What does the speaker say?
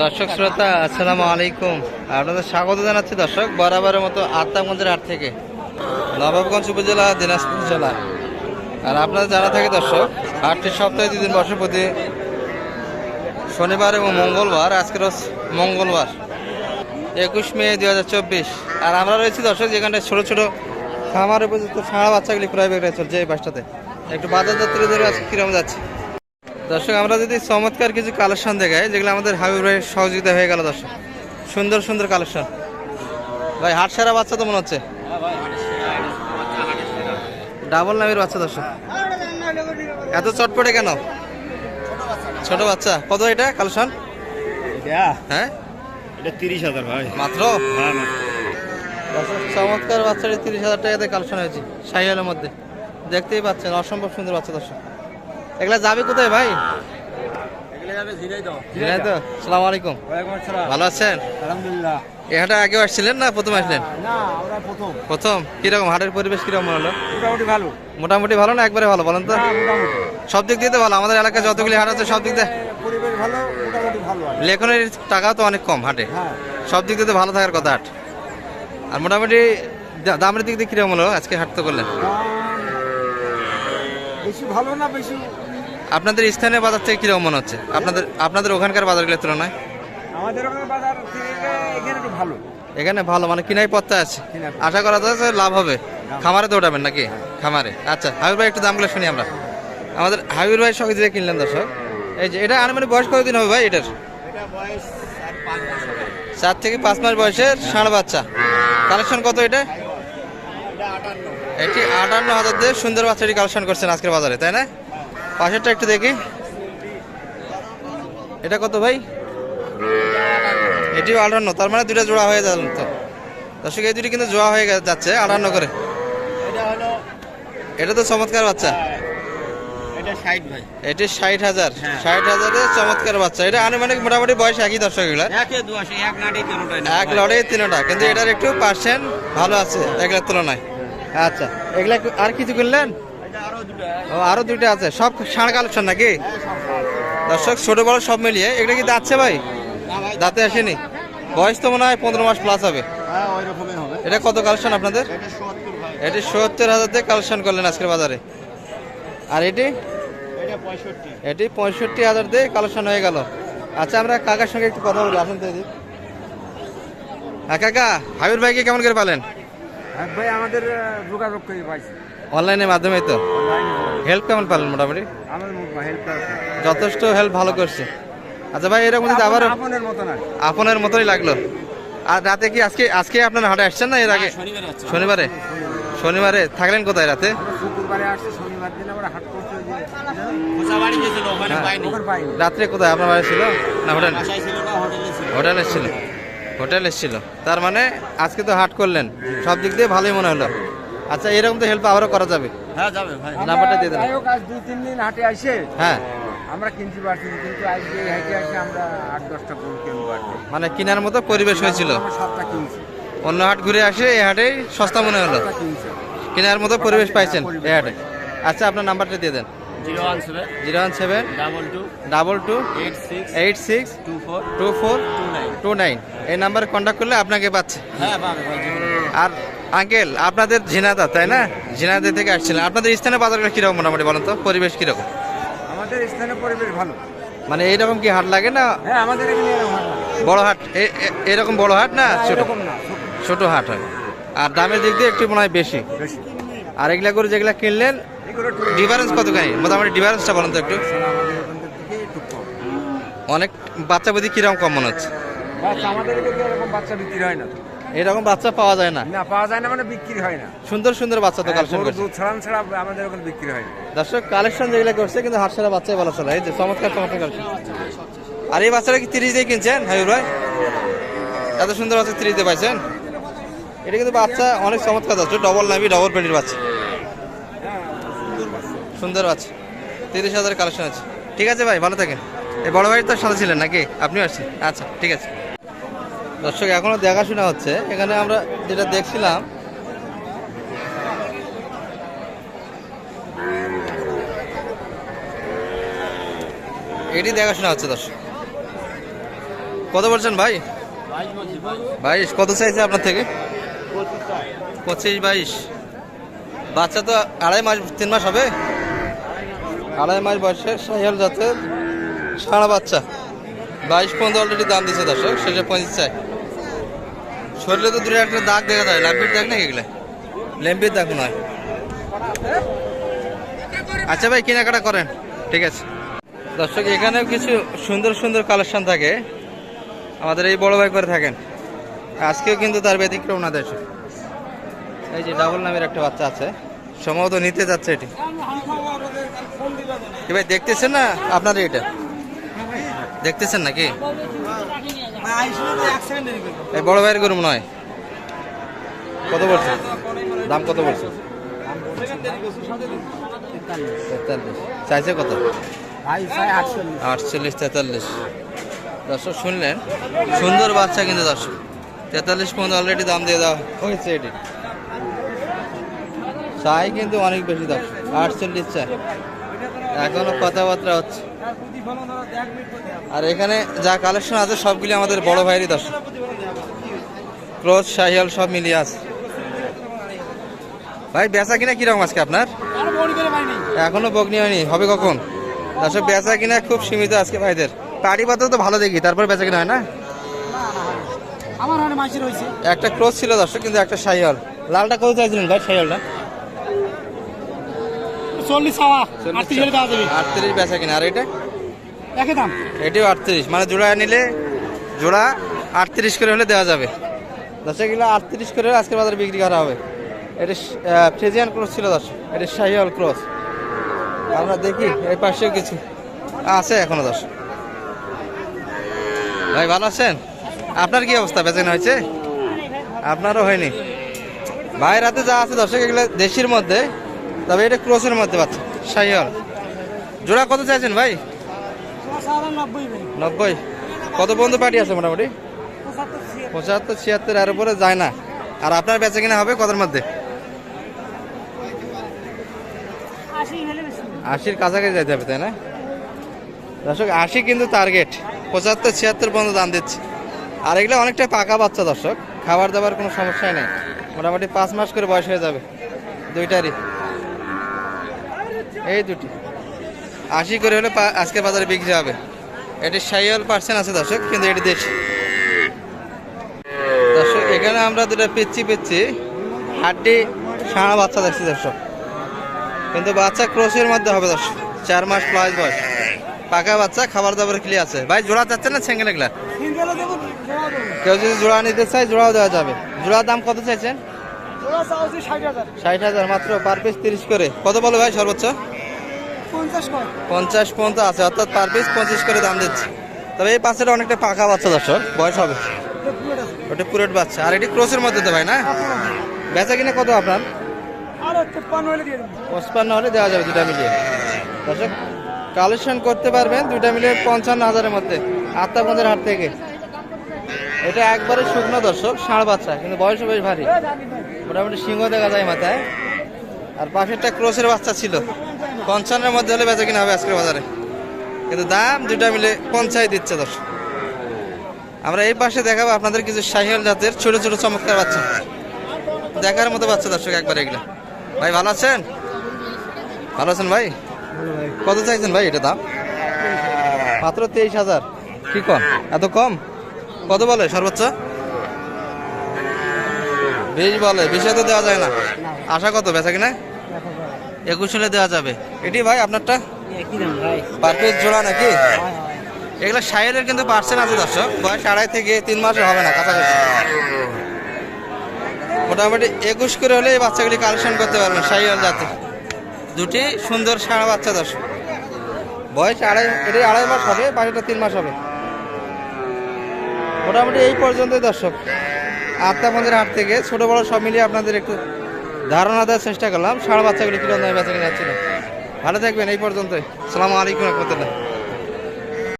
দর্শক শ্রোতা, আসসালামু আলাইকুম। আপনাদের স্বাগত জানাচ্ছি দর্শক, বরাবরের মতো আত্মাগঞ্জের হাট থেকে। নবাবগঞ্জ উপজেলা, দিনাজপুর জেলা। আর আপনারা জানা থাকে দর্শক হাটটি সপ্তাহে দুদিন বসে প্রতি শনিবার এবং মঙ্গলবার আজকের মঙ্গলবার, একুশ মে দুই হাজার চব্বিশ। আর আমরা রয়েছি দর্শক যেখানটায় ছোটো ছোটো খামার উপযুক্ত ছাড়া বাচ্চাগুলি প্রায় বিক্রয় চলছে এই বাসটাতে। একটু বাজার যাত্রী ধরে আজকে কীরকম যাচ্ছে? দর্শক আমরা যদি চমৎকার কিছু কালেকশন দেখাই যেগুলো আমাদের হাবিব ভাইয়ের সহযোগিতা হয়ে গেল দর্শক। সুন্দর সুন্দর কালেকশন ভাই হাট সারা বাচ্চা তো মনে হচ্ছে? ডাবল নামের বাচ্চা দর্শক। এত চটপটে কেন? ছোট বাচ্চা। কত এটা কালেকশন হ্যাঁ? এটা তিরিশ হাজার ভাই। মাত্র? হ্যাঁ চমৎকার বাচ্চাটি তিরিশ হাজার টাকাতে কালেকশন হয়েছে সাইকেলের মধ্যে। দেখতেই পাচ্ছেন অসম্ভব সুন্দর বাচ্চা দর্শক। এগুলা যাবে কোথায় ভাই? সালাম আলাইকুম। ভালো আছেন? আলহামদুলিল্লাহ। আগেও আসছিলেন না প্রথম আসলেন? প্রথম। কীরকম হাটের পরিবেশ কীরকম হলো? মোটামুটি ভালো। মোটামুটি ভালো না একবারে ভালো বলেন তো? হ্যাঁ সব দিক দিয়ে তো ভালো আমাদের এলাকায় যতগুলি হাট আছে সব দিক দিয়ে। আর লেখনের টাকাও তো অনেক কম হাটে। হ্যাঁ। সব দিক দিয়ে ভালো থাকার কথা হাট। আর মোটামুটি দামের দিক দিয়ে কীরকম হলো? আজকে হাট তো করলেন। বেশি ভালো না বেশি আপনাদের স্থানীয় বাজার থেকে কীরকম মনে হচ্ছে? আপনাদের আপনাদের ওখানকার বাজারগুলোর তুলনায়? আমাদের ওখানে বাজার থেকে এখানে একটু ভালো। এখানে ভালো মানে কিনাই পত্তা আছে। আশা করা যাচ্ছে লাভ হবে। খামারে তো ওঠাবেন নাকি খামারে। আচ্ছা হাবিব ভাই একটু দামগুলো শুনি আমরা। আমাদের হাবিব ভাই সঙ্গে যে কিনলেন দর্শক এই যে এটা আনুমানিক বয়স কতদিন হবে ভাই এটার? এটা বয়স চার পাঁচ চার থেকে পাঁচ মাস বয়সের ষাঁড় বাচ্চা। কালেকশন কত এটা? এটা আটান্ন। এটি হাজার দিয়ে সুন্দর বাচ্চাটি কালেকশন করছেন আজকের বাজারে তাই না? পাশেরটা একটু দেখি। এটা কত ভাই? এটিও আটান্ন তার মানে দুটা জোড়া হয়ে যাবেন তো। দর্শক এই দুটি কিন্তু জোড়া হয়ে যাচ্ছে আটান্ন করে। এটা তো চমৎকার বাচ্চা। এটা ষাট হাজার। হ্যাঁ। ষাট হাজারের চমৎকার বাচ্চা। এটা আনুমানিক মোটামুটি বয়স একই দর্শক এগুলা? একে লড়ে তিনটা কিন্তু এটার একটু পার্সেন্ট ভালো আছে এগুলোর তুলনায়। আচ্ছা এগুলা আর কিছু দুটো। ও আরও দুইটা আছে। সব ষাঁড় কালেকশন নাকি? দর্শক ছোট বড় সব মিলিয়ে। এগুলো কি দাঁতছে ভাই? দাঁতে আসেনি? বয়স তো মনে হয় পনেরো মাস প্লাস হবে। হ্যাঁ হবে। এটা কত কালেকশন আপনাদের? এটা সত্তর ভাই। এটি সত্তর হাজার দিয়ে কালেকশন করলেন আজকের বাজারে। আর এটি? এটা পঁয়ষট্টি হাজার দিয়ে কালেকশন হয়ে গেল। আচ্ছা আমরা কাকার সঙ্গে একটু কথা বলি আসুন এদিক। হ্যাঁ কাকা হাবির ভাইকে কেমন করে পালেন? হ্যাঁ ভাই আমাদের যোগাযোগ করে পাইছি অনলাইনের মাধ্যমে তো? হেল্প কেমন পালেন মোটামুটি? যথেষ্ট হেল্প ভালো করছে। আচ্ছা ভাই এরকম যদি আবার আপনের মতন আপনার মতোই লাগল। আর রাতে কি আজকে আজকে আপনার হাটে আসছেন না এর আগে? শনিবারে শনিবারে? থাকলেন কোথায় রাতে? শুক্রবারে আসছে শনিবার দিন আমরা হাট হ্যাঁ। রাত্রে কোথায়? আপনার বাড়ি ছিল? না হোটেল? হোটেলে ছিল। হোটেল এসেছিল হোটেল এসেছিল তার মানে আজকে তো হাট করলেন। সব দিক দিয়ে ভালোই মনে হলো। আচ্ছা এরকম তো হেল্প আবারও করা যাবে। হ্যাঁ যাবে ভাই। নাম্বারটা দিয়ে দেন। আজ দুই তিন দিন হাটে আসে হ্যাঁ। আমরা কিনতে পারছি কিন্তু আজকে হাটে আসে আমরা আট দশটা গরু কিনবো আর মানে কেনার মতো পরিবেশ হয়েছিল। কিনছি। অন্য হাট ঘুরে আসে এই হাটেই সস্তা মনে হলো। কেনার মতো পরিবেশ পাইছেন এই হাটে। আচ্ছা আপনার নাম্বারটা দিয়ে দেন। Zero one seven zero one seven double two double two eight six eight six two four two four two nine two nine. এই নাম্বারে কন্ট্যাক্ট করলে আপনাকে পাচ্ছে। হ্যাঁ আর আঙ্কেল আপনাদের ঝিনাদা তাই না? ঝিনাদা থেকে আসছিলেন। আপনাদের স্থানীয় বাজারগুলো কীরকম মোটামুটি বলেন তো? পরিবেশ কীরকম? আমাদের স্থানীয় পরিবেশ ভালো। মানে এইরকম কি হাট লাগে না? হ্যাঁ আমাদের এখানে হাট বড় হাট? এরকম বড় হাট না ছোট? হাট হয়। আর দামের দিক দিয়ে একটু মনে হয় বেশি। বেশি। আর এগুলা করে যেগুলা কিনলেন ডিফারেন্স কতখানি? মোটামুটি ডিফারেন্সটা বলেন তো একটু। অনেক বাচ্চা বুদ্ধি কীরকম কম মনে হচ্ছে? আমাদের এদিকে এরকম বাচ্চা বিক্রি হয় না এরকম বাচ্চা পাওয়া যায় না। না পাওয়া যায় না মানে বিক্রি হয় না। সুন্দর সুন্দর বাচ্চা তো হ্যাঁ, কালেকশন করছে। দুধ ছাড়ান ছাড়া আমাদের ওখানে বিক্রি হয় না। দর্শক কালেকশন যেগুলো করছে কিন্তু হাট সারা বাচ্চাই বলা চলে। এই যে চমৎকার চমৎকার কালেকশন আর এই বাচ্চাটা কি তিরিশ দিয়ে কিনছেন হাবিব ভাই? এত সুন্দর বাচ্চা তিরিশ দিয়ে পাইছেন? এটা কিন্তু বাচ্চা অনেক চমৎকার যাচ্ছে ডবল নাবি ডবল পেটির বাচ্চা। সুন্দর বাচ্চা। তিরিশ হাজার কালেকশন আছে। ঠিক আছে ভাই, ভালো থাকেন। এই বড় ভাই তো সাথে ছিলেন নাকি? আপনিও আসছেন। আচ্ছা ঠিক আছে। দর্শক, এখনও দেখাশোনা হচ্ছে। এখানে আমরা যেটা দেখছিলাম, এটি দেখাশোনা হচ্ছে দর্শক। কত বলছেন ভাই? বাইশ, কত চাইছে আপনার থেকে? পঁচিশ, বাইশ। বাচ্চা তো আড়াই মাস, তিন মাস হবে? আড়াই মাস বয়সে সাহিয়াল জাতের সারা বাচ্চা। বাইশ পর্যন্ত অলরেডি দাম দিচ্ছে দর্শক, শেষে পঁচিশ চাই। শরীরে তো দূরে একটা দাগ দেখা যায়, ল্যাম্পির দাগ না এগুলো? ল্যাম্পির দাগ নয় আচ্ছা ভাই, কেনাকাটা করেন, ঠিক আছে। দর্শক, এখানেও কিছু সুন্দর সুন্দর কালেকশন থাকে। আমাদের এই বড় ভাই করে থাকেন। আজকেও কিন্তু তার ব্যতিক্রম না দেশ এই যে ডাবল নামের একটা বাচ্চা আছে। সম্ভবত নিতে যাচ্ছে এটি। ভাই, দেখতেছেন না আপনার এটা? দেখতেছেন নাকি? এই বড় ভাইয়ের গরু নয় কত বলছে? দাম কত বলছে? তেতাল্লিশ। চাইছে কত? আটচল্লিশ, তেতাল্লিশ। দর্শক, শুনলেন? সুন্দর বাচ্চা কিন্তু দর্শক। তেতাল্লিশ পর্যন্ত অলরেডি দাম দিয়ে দেওয়া হয়েছে এটি। চাই কিন্তু অনেক বেশি দর্শক। আটচল্লিশ চাই এখনও কথাবার্তা হচ্ছে। আর এখানে যা কালেকশন আছে সবগুলি আমাদের বড় ভাইয়েরই দর্শক। ক্রোজ শাহিয়াল সব মিলিয়ে আছে। ভাই বেচা কিনা কীরকম আজকে আপনার? এখনও বগ্নি হয়নি। হবে কখন? দর্শক বেচা কিনা খুব সীমিত আজকে ভাইদের। পাড়ি পাতা তো ভালো দেখি তারপর বেচা কিনা হয় না? একটা ক্রস ছিল দর্শক কিন্তু একটা সাইহল লালটা কত চাইছিলেন ভাই সাইহলটা চল্লিশ হাওয়া আটত্রিশ হলে দেওয়া যাবে। আটত্রিশ বেচা কিনা আর এটা? একই দাম। এটিও আটত্রিশ মানে জোড়া নিলে জোড়া আটত্রিশ করে হলে দেওয়া যাবে। দর্শক এগুলো আটত্রিশ করে আজকের বাজারে বিক্রি করা হবে। এটা ফ্রেজিয়ান ক্রস ছিল দর্শক এটা শাহিওয়াল ক্রস। আমরা দেখি এই পাশেও কিছু আছে এখনও দর্শক। ভাই ভালো আছেন? আপনার কি অবস্থা? বেচেন হয়েছে? আপনারও হয়নি। ভাইয়ের হাতে যা আছে দর্শক এগুলো দেশির মধ্যে। তবে এটা ক্রসের মধ্যে পাচ্ছে শাহিওয়াল জোড়া কত চাইছেন ভাই? নব্বই। কত পর্যন্ত পার্টি আছে মোটামুটি? পঁচাত্তর, ছিয়াত্তর, এর উপরে যায় না। আর আপনার বেচা কিনা হবে কতর মধ্যে? আশির কাছাকাছি যেতে হবে, তাই না? দর্শক, আশি কিন্তু টার্গেট পঁচাত্তর, ছিয়াত্তর পর্যন্ত দাম দিচ্ছে। আর এগুলো অনেকটা পাকা বাচ্চা দর্শক। খাবার দাবার কোনো সমস্যাই নেই। মোটামুটি পাঁচ মাস করে বয়স হয়ে যাবে। দুইটারই। এই দুটি। আশি করে হলে আজকে বাজারে বিক্রি হবে। এটি সাইয়াল পার্সেন্ট আছে দর্শক কিন্তু এটি দেশি। দর্শক এখানে আমরা দুটো পিচ্ছি পিচ্ছি। হাড্ডি সারা বাচ্চা দেখছি দর্শক। কিন্তু বাচ্চা ক্রসের মধ্যে হবে দর্শক। চার মাস প্লাস বয়স। পাকা বাচ্চা খাবার দাবার ক্লিয়ার আছে। ভাই জোড়া চাচ্ছেন না দেবো। কেউ যদি জোড়া নিতে চায় জোড়াও দেওয়া যাবে। জোড়ার দাম কত চাইছেন? ষাট হাজার। মাত্র পার পিস তিরিশ করে। কত বলো ভাই সর্বোচ্চ? পঞ্চাশ পর্যন্ত আছে অর্থাৎ পার পিস পঁচিশ করে দাম দিচ্ছে। তবে এই পাশেটা অনেকটা পাকা বাচ্চা দর্শক বয়স হবে। ওটা পুরোট বাচ্চা। আর এটি ক্রসের মধ্যে তো ভাই না? বেচা কিনা কত আপনার? পঁচপান্ন হলে দেওয়া যাবে দুটা মিলিয়ে। দর্শক কালেকশন করতে পারবেন দুটা মিলিয়ে পঞ্চান্ন হাজারের মধ্যে আত্মাগঞ্জের হাট থেকে। এটা একবারে শুকনো দর্শক ষাঁড় বাচ্চা কিন্তু বয়স বেশ ভারী। মোটামুটি সিংহ দেখা যায় মাথায়। আর পাশেরটা ক্রসের বাচ্চা ছিল। পঞ্চান্নের মধ্যে হলে বেচা কিনা হবে আজকের বাজারে। কিন্তু দাম দুটা মিলে পঞ্চাশ দিচ্ছে দর্শক আমরা এই পাশে দেখাবো আপনাদের কিছু শাহিয়াল জাতের ছোট ছোট চমৎকার বাচ্চা। দেখার মতো বাচ্চা দর্শক একবার এগুলো। ভাই, ভালো আছেন? ভালো আছেন ভাই? কত চাইছেন ভাই এটা দাম? মাত্র তেইশ হাজার। কি কম? এত কম? কত বলে সর্বোচ্চ? বিশ বলে বিশে তো দেওয়া যায় না। আশা কত বেচা কিনা? একুশ হলে দেওয়া যাবে। এটি ভাই আপনারটা? পার পিস জোড়া নাকি? এগুলো সাইডের কিন্তু পার্সেন্ট আছে দর্শক। বয়স আড়াই থেকে তিন মাসে হবে না কাছাকাছি। মোটামুটি একুশ করে হলে এই বাচ্চাগুলি কালেকশন করতে পারবেন সাইয়াল জাতি। দুটি সুন্দর সারা বাচ্চা দর্শক। বয়স আড়াই এটি আড়াই মাস হবে বাকিটা তিন মাস হবে। মোটামুটি এই পর্যন্তই দর্শক। পঞ্চের হাট থেকে ছোট বড় সব মিলিয়ে আপনাদের একটু ধারণা দেওয়ার চেষ্টা করলাম। সারা বাচ্চাগুলি কীরকম দামে বেচা কিনে যাচ্ছিল ভালো থাকবেন এই পর্যন্তই। সালামু আলাইকুম রহমতুল্লাহ।